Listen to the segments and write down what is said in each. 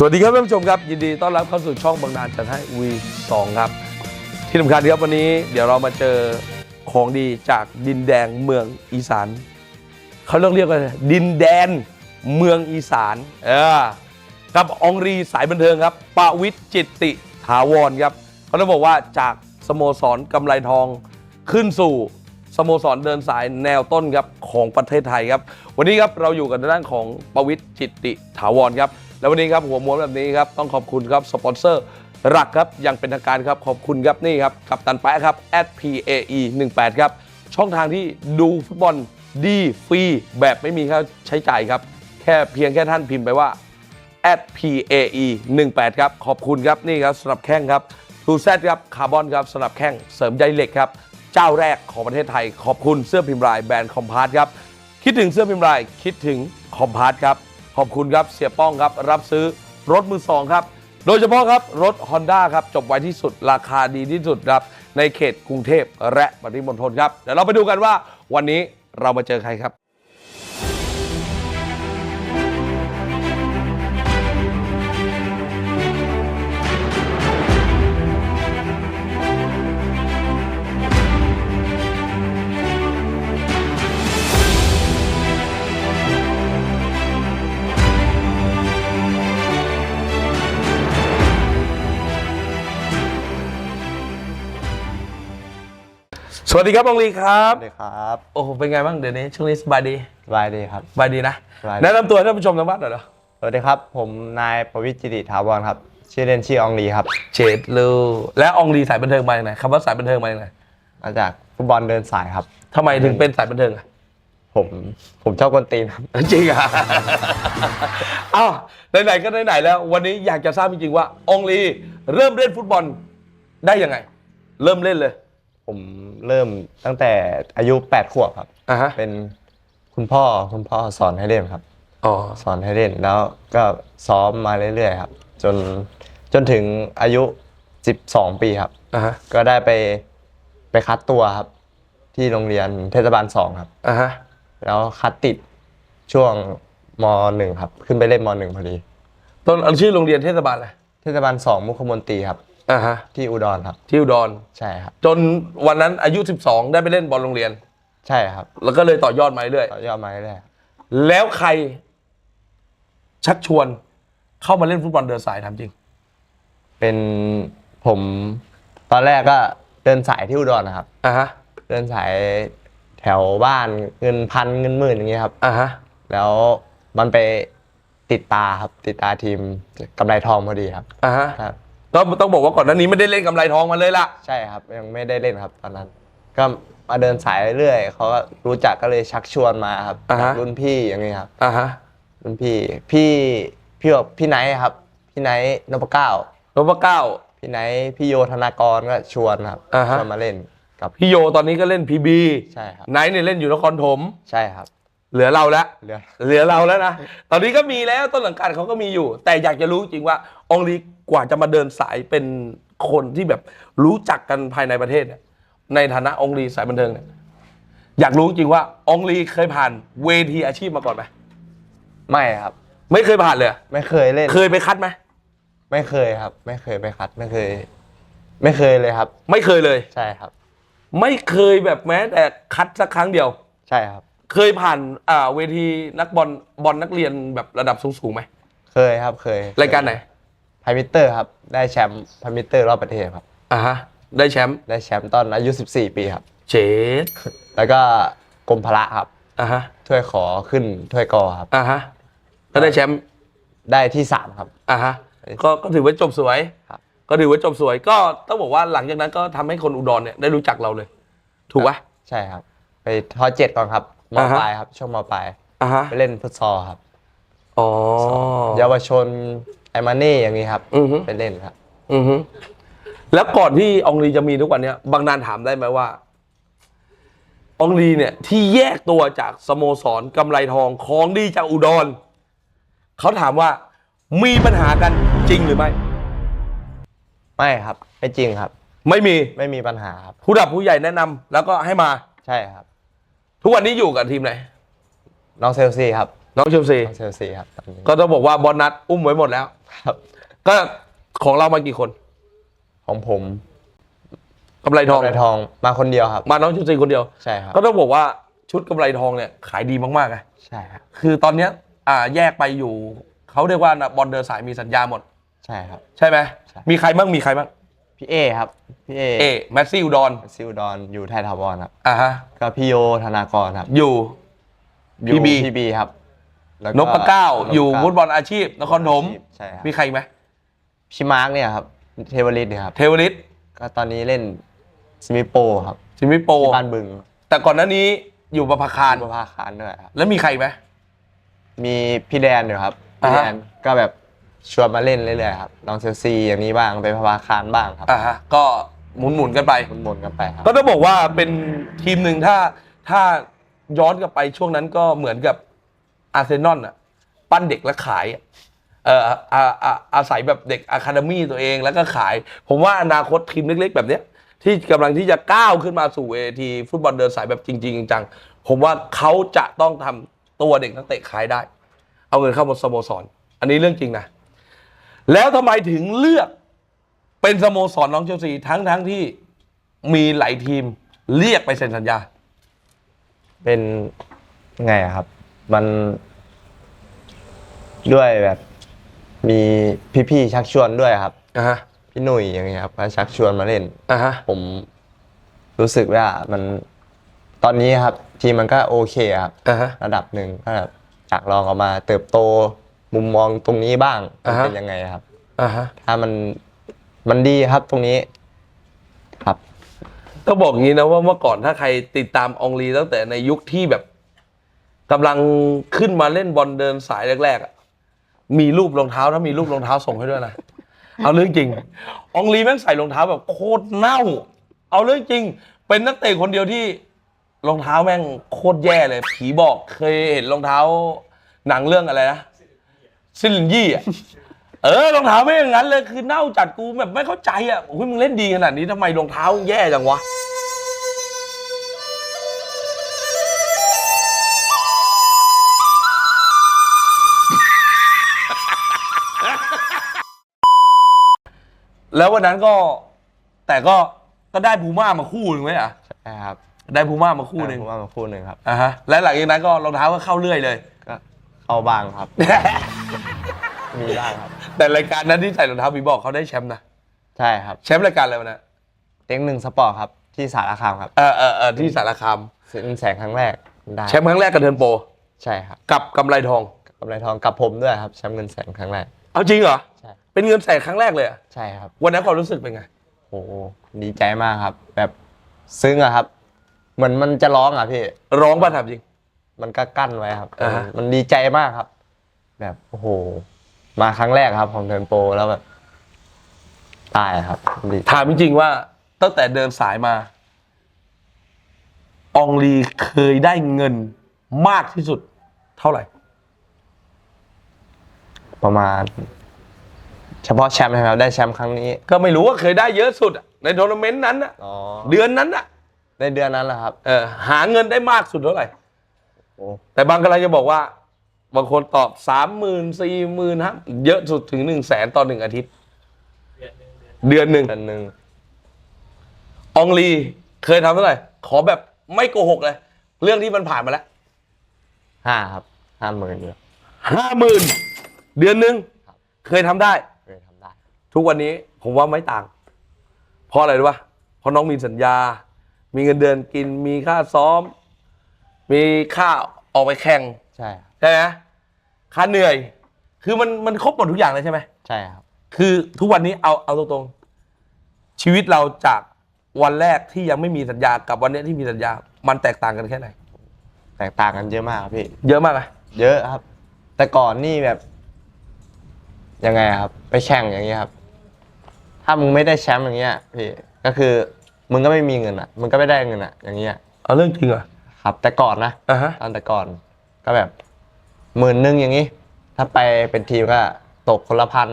สวัสดีครับท่านผู้ชมครับ ยินดีต้อนรับเข้าสู่ช่องบางนานจัดให้วีสองครับ ที่สำคัญครับวันนี้เดี๋ยวเรามาเจอของดีจากดินแดงเมืองอีสานเขาเรียกเรียกว่าดินแดนเมืองอีสานเออกับองรีสายบันเทิงครับปวิทจิตติถาวรครับเขาต้องบอกว่าจากสโมสรกำไรทองขึ้นสู่สโมสรเดินสายแนวต้นครับของประเทศไทยครับ วันนี้ครับเราอยู่กันในด้านของปวิทจิตติถาวรครับ แล้ววันนี้ครับหัวม้วนแบบนี้ครับต้องขอบคุณครับสปอนเซอร์หลักครับอย่างเป็นทางการครับขอบคุณครับนี่ครับกับตันแปะครับ @pae 18ครับช่องทางที่ดูฟุตบอลดีฟรีแบบไม่มีค่าใช้จ่ายครับ แค่เพียงแค่ท่านพิมพ์ไปว่า @pae 18ครับขอบคุณครับนี่ครับสำหรับแข้งครับทูแซครับคาร์บอนครับสำหรับแข้งเสริมใยเหล็กครับเจ้าแรกของประเทศไทย ขอบคุณเสื้อพิมพ์ลายแบรนด์คอมพาร์ตครับคิดถึงเสื้อพิมพ์ลายคิดถึงคอมพาร์ตครับ ขอบคุณครับเสียป้องครับ รับซื้อรถมือสองครับ โดยเฉพาะครับ รถ Honda ครับ จบไวที่สุดราคาดีที่สุดครับ ในเขตกรุงเทพและปริมณฑลครับ เดี๋ยวเราไปดูกันว่าวันนี้เรามาเจอใครครับ สวัสดีครับบองลีครับ สวัสดีครับโอ้โหเป็นไงบ้างเดี๋ยวนี้ช่วงนี้สบายดีสบายดีครับ สบายดีนะสบายดี แนะนำตัวให้ท่านผู้ชมทางบ้านหน่อยเหรอสวัสดีครับ ผมนายประวิทย์จิติถาวรครับ ชื่อเล่นชื่ออองลีครับ เฉดลูและอองลีสายบันเทิงมาจากไหนคำว่าสายบันเทิงมาจากไหนมาจากฟุตบอลเดินสายครับ ทำไมถึงเป็นสายบันเทิงอะ ผมผมชอบกวนตีนครับ จริงอะ อ้าวไหนๆก็ไหนๆแล้ว วันนี้อยากจะทราบจริงๆว่า อองลีเริ่มเล่นฟุตบอลได้ยังไง เริ่มเล่นเลย ผมเริ่มตั้งแต่อายุ8ขวบครับอะฮะเป็นคุณพ่อคุณพ่อสอนให้เล่นครับ อ๋อสอนให้เล่นแล้วก็ซ้อมมาเรื่อยๆครับ จนจนถึงอายุ12ปีครับ อะฮะก็ได้ไปไปคัดตัวครับ ที่โรงเรียนเทศบาลสองครับ อะฮะแล้วคัดติดช่วงมหนึ่งครับ ขึ้นไปเล่นมหนึ่งพอดีต้นเอาชื่อโรงเรียนเทศบาลอะไรเทศบาลสองมุขมนตรีครับ อะฮะที่อุดรครับ ที่อุดรใช่ครับ จนวันนั้นอายุ 12 ได้ไปเล่นบอลโรงเรียน ใช่ครับแล้วก็เลยต่อยอดมาเรื่อยต่อยอดมาเรื่อยแล้วใคร ชักชวนเข้ามาเล่นฟุตบอลเดินสายทำจริงๆเป็นผมตอนแรกก็เดินสายที่อุดรนะครับ อะฮะเดินสายแถวบ้านเงินพันเงินหมื่นอย่างเงี้ยครับ อะฮะแล้วมันไปติดตาครับติดตาทีมกำไรทองพอดีครับ อะฮะครับ ก็ต้องบอกว่าก่อนหน้านี้ไม่ได้เล่นกำไรทองมาเลยล่ะ ใช่ครับ ยังไม่ได้เล่นครับตอนนั้น ก็มาเดินสายเรื่อยๆเขาก็รู้จักก็เลยชักชวนมาครับอ่าฮะ จากรุ่นพี่อย่างเงี้ยครับอะฮะรุ่นพี่พี่พี่แบบพี่ไนท์ครับ พี่ไนท์นพเก้า นพเก้า พี่ไนท์พี่โยธนากรก็ชวนครับอ่าฮะ ชวนมาเล่นกับพี่โยตอนนี้ก็เล่นพีบีใช่ครับ ไนท์เนี่ยเล่นอยู่นครถม ใช่ครับ เหลือเราแล้ว เหลือ เหลือเราแล้วนะ ตอนนี้ก็มีแล้วต้นสังกัดเขาก็มีอยู่ แต่อยากจะรู้จริงว่าองลีกว่าจะมาเดินสายเป็นคนที่แบบรู้จักกันภายในประเทศเนี่ยในฐานะองลีสายบันเทิงเนี่ยอยากรู้จริงว่าองลีเคยผ่านเวทีอาชีพมาก่อนไหมไม่ครับ ไม่เคยผ่านเลยเหรอไม่เคยเล่น เคยไปคัดไหมไม่เคยครับ ไม่เคยไปคัด ไม่เคย ไม่เคยเลยครับ ไม่เคยเลย ใช่ครับ ไม่เคยแบบแม้แต่คัดสักครั้งเดียว ใช่ครับ เคยผ่านอ่าเวทีนักบอลบอลนักเรียนแบบระดับสูงๆไหมเคยครับเคยรายการไหนพามิเตอร์ครับได้แชมป์พามิเตอร์รอบประเทศครับอ่าฮะได้แชมป์ได้แชมป์ตอนอายุ 14 ปีครับ เจดแล้วก็กรมพละครับอ่าฮะถ้วยขอขึ้นถ้วยกอครับ อ่าฮะก็ได้แชมป์ได้ที่3ครับ อ่าฮะก็ก็ถือว่าจบสวย ครับ ก็ถือว่าจบสวย ก็ต้องบอกว่าหลังจากนั้นก็ทำให้คนอุดรเนี่ยได้รู้จักเราเลย ถูกปะใช่ครับ ไปทอเจ็ดก่อนครับ มอ่าฮะ ปลายครับช่วงมปลายอ่าฮะไปเล่นฟุตซอลครับอ๋อ เยาวชนไอมานี่อย่างนี้ครับอือฮึ ไปเล่นครับ อือฮึแล้วก่อนที่อองลีจะมีทุกวันเนี้ยบางนานถามได้ไหมว่าอองลีเนี่ย ที่แยกตัวจากสโมสรกำไรทองของดีจากอุดรเขาถามว่ามีปัญหากันจริงหรือไม่ ไม่ครับ ไม่จริงครับ ไม่มี ไม่มีปัญหาครับ ผู้ดับผู้ใหญ่แนะนำแล้วก็ให้มา ใช่ครับ ทุกวันนี้อยู่กับทีมไหน น้องเซลซีครับน้องเชลซี น้องเซลซีครับตอนนี้ก็ต้องบอกว่าบอลนัดอุ้มไว้หมดแล้ว ครับ ก็ของเรามากี่คนของผมกำไรทอง กำไรทองมาคนเดียวครับ มาน้องชุดซีคนเดียว ใช่ครับ ก็ต้องบอกว่าชุดกำไรทองเนี่ยขายดีมากๆไงใช่ครับ คือตอนเนี้ยอ่าแยกไปอยู่ เขาเรียกว่านะบอลเดินสายมีสัญญาหมด ใช่ครับ ใช่ไหมใช่ มีใครบ้างมีใครบ้าง พี่เอครับพี่เอเอแมสซี่อุดรซิลดอนอยู่ไทยทาวรครับอ่าฮะ ก็พี่โยธนากรครับอยู่ อยู่ PB พีบีครับแล้วนพเก้า อยู่นพฟุตบอลอาชีพ นครถมใช่ครับมีใครอีกไหมพี่มาร์กเนี่ยครับเทวริตเนี่ยครับ เทวริสก็ตอนนี้เล่นสมิโปครับจิมมี่โป ที่บ้านบึงแต่ก่อนหน้านี้อยู่ประภาคาร บุพาคารด้วยครับ แล้วมีใครอีกไหม มีพี่แดนอยู่ครับพี่อ่าแดฮะนก็แบบ ชวนมาเล่นเรื่อยๆครับน้องเชลซีอย่างนี้บ้างไปพาคารบ้างครับอ่าฮะก็หมุนหมุนๆกันไป หมุนๆกันไปครับ ก็ต้องบอกว่าเป็นทีมหนึ่งถ้าถ้าย้อนกลับไปช่วงนั้นก็เหมือนกับอาร์เซนอลอะปั้นเด็กแล้วขายอะเอออาอาอาศัยแบบเด็กอะคาเดมี่ตัวเองแล้วก็ขาย ผมว่าอนาคตทีมเล็กๆ แบบเนี้ย ที่กำลังที่จะก้าวขึ้นมาสู่เวทีฟุตบอลเดินสายแบบจริงๆจังๆผมว่าเขาจะต้องทำตัวเด็กนักเตะขายได้ เอาเงินเข้ามาสโมสร อันนี้เรื่องจริงนะ แล้วทำไมถึงเลือกเป็นสโมสรน้องเชลซีทั้งทั้งๆที่มีหลายทีมเรียกไปเซ็นสัญญา เป็นไงอะครับ มันด้วยแบบ มีพี่ๆชักชวนด้วยครับ อ่าฮะ พี่หนุ่ยอย่างเงี้ยครับก็ชักชวนมาเล่น อ่าฮะ ผมรู้สึกว่ามันตอนนี้ครับ ทีมมันก็โอเคครับ อ่าฮะ ระดับหนึ่งก็แบบจากลองออกมาเติบโต มุมมองตรงนี้บ้างมันอ่าฮะ เป็นยังไงครับ อ่าฮะ ถ้ามันมันดีครับตรงนี้ ครับก็บอกงี้นะว่าเมื่อก่อนถ้าใครติดตามอองลีตั้งแต่ในยุคที่แบบกำลังขึ้นมาเล่นบอลเดินสายแรกๆอะมีรูปรองเท้าถ้ามีรูปรองเท้าส่งให้ด้วยนะเอาเรื่องจริงอองลีแม่งใส่รองเท้าแบบโคตรเน่า เอาเรื่องจริง เป็นนักเตะคนเดียวที่รองเท้าแม่งโคตรแย่เลย ผีบอกเคยเห็นรองเท้า หนังเรื่องอะไรนะ ซิลินยี่อะ เออรองเท้าไม่อย่างนั้นเลยคือเน่าจัดกูแบบไม่เข้าใจอะโอ้ยมึงเล่นดีขนาดนี้ทำไมรองเท้าแย่จังวะ แล้ววันนั้นก็ แต่ก็ก็ได้พูม่ามาคู่หนึ่งไหมอะ ใช่ครับได้พูม่ามาคู่หนึ่งผมว่ามาคู่หนึ่งครับ อะฮะและหลังจากนั้นก็รองเท้าก็เข้าเรื่อยเลย ก็เข้าบ้างครับ มีบ้างครับ แต่รายการนั้นที่ใส่รองเท้าผีบอกเขาได้แชมป์นะใช่ครับ แชมป์รายการอะไรวะนะเต็งหนึ่งสปอร์ตครับ ที่สารคามครับเออเออเออที่สารคามสินแสงครั้งแรกได้แชมป์ครั้งแรกกับเทิร์นโปรใช่ครับกับกำไรทอง กำไรทองกับผมด้วยครับแชมป์เงินแสนครั้งแรก เอาจริงเหรอ ใช่ เป็นเงินแสนครั้งแรกเลยเหรอใช่ครับ วันนั้นความรู้สึกเป็นไง โอ้โหดีใจมากครับ แบบซึ้งอะครับ เหมือนมันจะร้องอะพี่ ร้องป่ะถามจริง มันก็กั้นไว้ครับ อ่าฮะ มันดีใจมากครับ แบบโอ้โห มาครั้งแรกครับของเทิร์นโปรแล้วแบบตายครับดีถามจริงๆว่าตั้งแต่เดินสายมา อองลีเคยได้เงินมากที่สุด เท่าไหร่ ประมาณ เฉพาะแชมป์นะครับได้แชมป์ครั้งนี้ก็ไม่รู้ว่าเคยได้เยอะสุดอะในทัวร์นาเมนต์นั้นอะอ๋อเดือนนั้นอะในเดือนนั้นแหละครับ เออหาเงินได้มากสุดเท่าไหร่ โอ้แต่บางกำลังจะบอกว่า บางคนตอบสามหมื่นสี่หมื่นฮะเยอะสุดถึงหนึ่งแสนต่อหนึ่งอาทิตย์ เดือนหนึ่งเดือนหนึ่งอองลีเคยทำเท่าไหร่ขอแบบไม่โกหกเลย เรื่องที่มันผ่านมาแล้วห้าครับห้าหมื่นอยู่ห้าหมื่นเดือนหนึ่งครับเคยทำได้ เคยทำได้ ทุกวันนี้ผมว่าไม่ต่าง เพราะอะไรรู้ป่ะเพราะน้องมีสัญญา มีเงินเดือนกิน มีค่าซ้อม มีค่าออกไปแข่ง ใช่ครับใช่ไหมค่าเหนื่อย คือมันมันครบหมดทุกอย่างเลยใช่ไหมใช่ครับ คือทุกวันนี้เอาเอาตรงๆ ชีวิตเราจากวันแรกที่ยังไม่มีสัญญากับวันเนี้ยที่มีสัญญา มันแตกต่างกันแค่ไหน แตกต่างกันเยอะมากครับพี่ เยอะมากไหมเยอะครับ แต่ก่อนนี่แบบ ยังไงครับ ไปแข่งอย่างเงี้ยครับ ถ้ามึงไม่ได้แชมป์อย่างเงี้ยพี่ก็คือมึงก็ไม่มีเงินอะ มึงก็ไม่ได้เงินอะ อย่างเงี้ยเอาเรื่องจริงเหรอครับ แต่ก่อนนะอะฮะตอนแต่ก่อน ก็แบบหมื่นหนึ่งอย่างงี้ ถ้าไปเป็นทีมก็ตกคนละพัน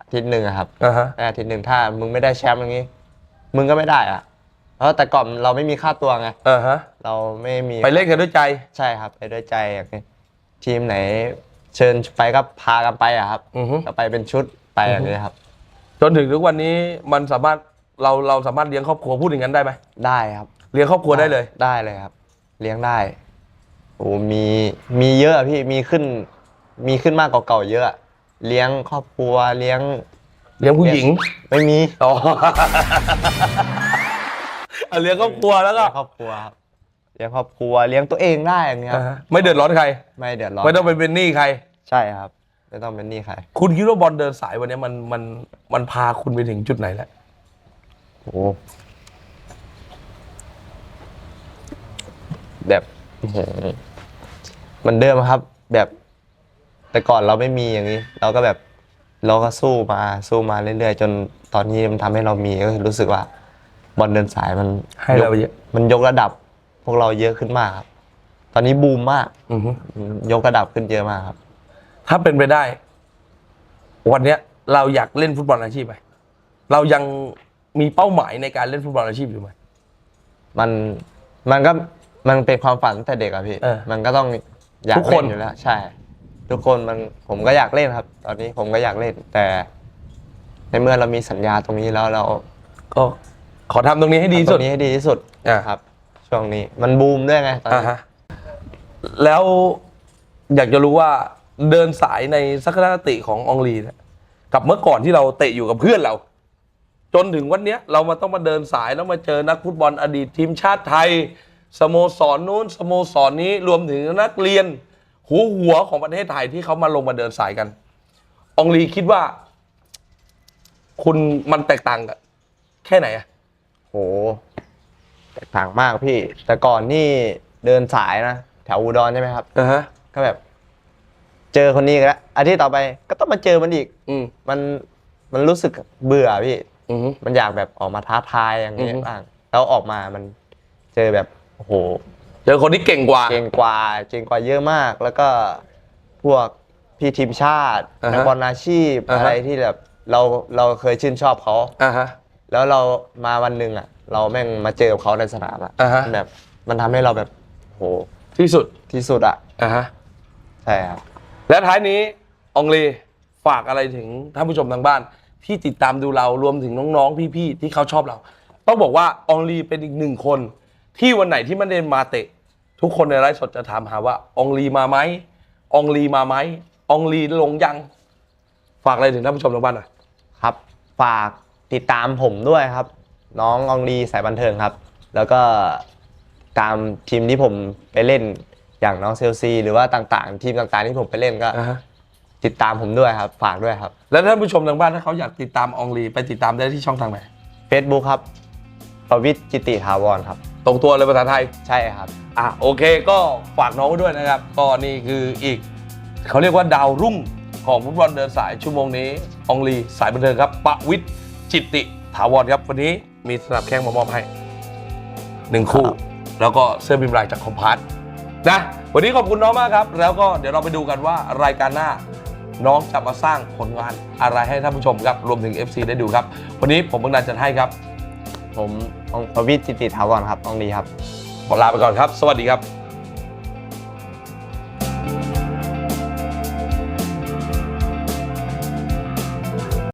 อาทิตย์หนึ่งอะครับอะฮะได้อาทิตย์หนึ่งถ้ามึงไม่ได้แชมป์อย่างงี้ มึงก็ไม่ได้อะเพราะแต่ก่อนเราไม่มีค่าตัวไงอ่าฮะ เราไม่มี ไปเล่นกันด้วยใจ ใช่ครับ ไปด้วยใจอย่างนี้ทีมไหน เชิญไปก็พากันไปอะครับอือฮึ ก็ไปเป็นชุดไปอย่างนี้ครับ จนถึงทุกวันนี้มันสามารถเราเราสามารถเลี้ยงครอบครัวพูดอย่างนั้นได้ไหมได้ครับเลี้ยงครอบครัวได้เลย ได้เลยครับ เลี้ยงได้ โอ้มีมีเยอะอะพี่มีขึ้น มีขึ้นมากกว่าเก่าเยอะอะเลี้ยงครอบครัวเลี้ยง เลี้ยงผู้หญิงไม่มีอ๋อเอาเลี้ยงครอบครัวแล้วก็เลี้ยงครอบครัวครับเลี้ยงครอบครัวเลี้ยงตัวเองได้อย่างเงี้ยคอ่ารับฮะไม่เดือดร้อนใคร ไม่เดือดร้อนไม่ต้องไปเป็นหนี้ใคร ใช่ครับ ไม่ต้องเป็นหนี้ใครคุณคิดว่าบอลเดินสายวันนี้มันมันมันพาคุณไปถึงจุดไหนแล้วโอ้แบบ อื้อหือเหมันเดิมครับ แบบแต่ก่อนเราไม่มีอย่างนี้ เราก็แบบเราก็สู้มาสู้มาเรื่อยๆ จนตอนนี้มันทำให้เรามีก็คือรู้สึกว่าบอลเดินสายมันให้เรายกเยอะ มันยกระดับ พวกเราเยอะขึ้นมากครับ ตอนนี้บูมมากอือฮึยกระดับขึ้นเยอะมากครับ ถ้าเป็นไปได้ วันเนี้ยเราอยากเล่นฟุตบอลอาชีพไหมเรายังมีเป้าหมายในการเล่นฟุตบอลอาชีพอยู่ไหมมันมันก็ มันเป็นความฝันตั้งแต่เด็กอะพี่ เออมันก็ต้องอยาทุกกคน เล่นอยู่แล้ว ใช่ ทุกคนมันผมก็อยากเล่นครับ ตอนนี้ผมก็อยากเล่น แต่ ในเมื่อเรามีสัญญาตรงนี้แล้วเราก็ขอทำตรงนี้ให้ดีที่ทำตสุรดงนี้ให้ดีที่สุดอ่าครับ ช่วงนี้มันบูมด้วยไงตอนอ่านี้ ฮะแล้วอยากจะรู้ว่าเดินสายในสักคติของอองลีเนี่ยกับเมื่อก่อนที่เราเตะอยู่กับเพื่อนเรา จนถึงวันเนี้ยเรามาต้องมาเดินสายแล้วมาเจอนักฟุตบอลอดีตทีมชาติไทย สโมสรนู้นสโมสรนี้รวมถึงนักเรียนหัวหัวของประเทศไทยที่เขามาลงมาเดินสายกันอองลีคิดว่า คุณมันแตกต่างกันแค่ไหนอะโหแตกต่างมากพี่ แต่ก่อนนี่เดินสายนะแถวอุดรใช่ไหมครับ อ่าฮะ ก็แบบ เจอคนนี้อีกแล้วอาทิตย์ต่อไปก็ต้องมาเจอมันอีก อืมมันมันรู้สึกเบื่อพี่ อืม มันอยากแบบออกมาท้าทายอย่างเงี้ยอือฮึ บ้างแล้วออกมามันเจอแบบ โอ้โหเจอคนที่เก่งกว่า เก่งกว่าเก่งกว่าเยอะมาก แล้วก็พวกพี่ทีมชาติอ่าฮะนักบอลอาชีพอ่าฮะ อะไรที่แบบเราเราเคยชื่นชอบเขา อ่าฮะ แล้วเรามาวันหนึ่งอะ เราแม่งมาเจอกับเขาในสนามอะอ่าฮะ แบบมันทำให้เราแบบโหที่สุดที่สุดอะอ่าฮะ ใช่ครับ และท้ายนี้อองลีฝากอะไรถึงท่านผู้ชมทางบ้าน ที่ติดตามดูเรารวมถึงน้องๆ พี่ๆ ที่เขาชอบเรา ต้องบอกว่าอองลีเป็นอีกหนึ่งคน ที่วันไหนที่มันเดนมาเตะ ทุกคนในไลฟ์สดจะถามหาว่าอองลีมาไหมอองลีมาไหมอองลีลงยัง ฝากอะไรถึงท่านผู้ชมทางบ้านหน่อยครับ ฝากติดตามผมด้วยครับ น้องอองลีสายบันเทิงครับ แล้วก็ตามทีมที่ผมไปเล่นอย่างน้องเซลซี หรือว่าต่างๆ ทีมต่างๆที่ผมไปเล่นก็ อ่าฮะติดตามผมด้วยครับ ฝากด้วยครับ แล้วท่านผู้ชมทางบ้านถ้าเขาอยากติดตามอองลีไปติดตามได้ที่ช่องทางไหน Facebook ครับ ประวิทย์จิติถาวรครับ ตรงตัวเลยภาษาไทย ใช่ครับ อะโอเคก็ฝากน้องไว้ด้วยนะครับ ก็นี่คืออีก เขาเรียกว่าดาวรุ่งของฟุตบอลเดินสายชั่วโมงนี้อองลีสายบันเทิงครับปะวิทย์จิตติถาวรครับ วันนี้มีสนับแข้งมามอบให้หนึ่งคู่ครับแล้วก็เสื้อบิมลายจากคอมพาร์ตนะวันนี้ขอบคุณน้องมากครับ แล้วก็เดี๋ยวเราไปดูกันว่ารายการหน้าน้องจะมาสร้างผลงานอะไรให้ท่านผู้ชมครับ รวมถึง FC ได้ดูครับ วันนี้ผมบังนันจันให้ครับ ผมประวิทย์จิติถาวรครับอองดีครับ ขอลาไปก่อนครับ สวัสดีครับ